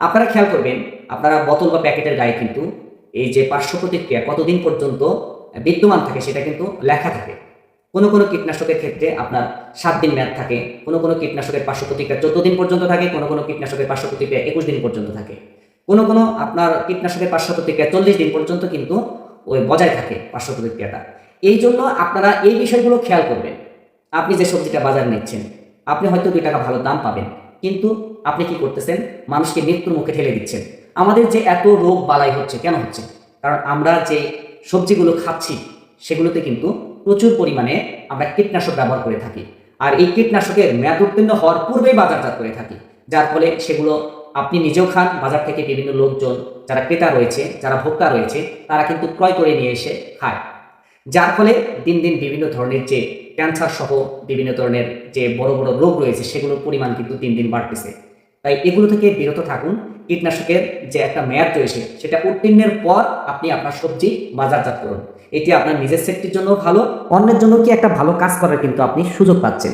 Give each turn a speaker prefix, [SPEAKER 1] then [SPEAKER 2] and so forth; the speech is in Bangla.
[SPEAKER 1] আপনারা খেয়াল করবেন, আপনারা বোতল বা প্যাকেটের গায়ে কিন্তু এই যে পার্শ্ব প্রতিক্রিয়া কতদিন পর্যন্ত বিদ্যমান থাকে সেটা কিন্তু লেখা থাকে। কোনো কোনো কীটনাশকের ক্ষেত্রে আপনার সাত দিন মেয়াদ থাকে, কোনো কোনো কীটনাশকের পার্শ্ব প্রতিক্রিয়া চোদ্দ দিন পর্যন্ত থাকে, কোনো কোনো কীটনাশকের পার্শ্ব প্রতিক্রিয়া একুশ দিন পর্যন্ত থাকে। কোনো কোনো আপনার কীটনাশকের পার্শ্ব প্রতিক্রিয়া চল্লিশ দিন পর্যন্ত কিন্তু ওই বজায় থাকে পার্শ্ব প্রতিক্রিয়াটা এই জন্য আপনারা এই বিষয়গুলো খেয়াল করবেন। আপনি যে সবজিটা বাজার নিচ্ছেন, আপনি হয়তো দুই টাকা ভালো দাম পাবেন। কিন্তু আপনি কি করতেছেন? মানুষকে মৃত্যুর মুখে ঠেলে দিচ্ছেন। আমাদের যে এত রোগ বালাই হচ্ছে, কেন হচ্ছে? কারণ আমরা যে সবজিগুলো খাচ্ছি, সেগুলোতে কিন্তু প্রচুর পরিমাণে আমরা কীটনাশক ব্যবহার করে থাকি। আর এই কীটনাশকের মেয়াদ উত্তীর্ণ হওয়ার পূর্বেই বাজারজাত করে থাকি। যার ফলে সেগুলো আপনি নিজেও খান, বাজার থেকে বিভিন্ন লোকজন, যারা ক্রেতা রয়েছে, যারা ভোক্তা রয়েছে, তারা কিন্তু ক্রয় করে নিয়ে এসে খায়। যার ফলে দিন দিন বিভিন্ন ধরনের যে ক্যান্সার সহ বিভিন্ন ধরনের যে বড় বড় রোগ রয়েছে, সেগুলোর পরিমাণ কিন্তু দিন দিন বাড়তেছে। তাই এগুলো থেকে বিরত থাকুন। কীটনাশকের যে একটা মেয়াদ রয়েছে, সেটা উত্তীর্ণের পর আপনি আপনার সবজি বাজারজাত করুন। এটি আপনার নিজের সেফটির জন্য ভালো, অন্যের জন্য কি একটা ভালো কাজ করার কিন্তু আপনি সুযোগ পাচ্ছেন।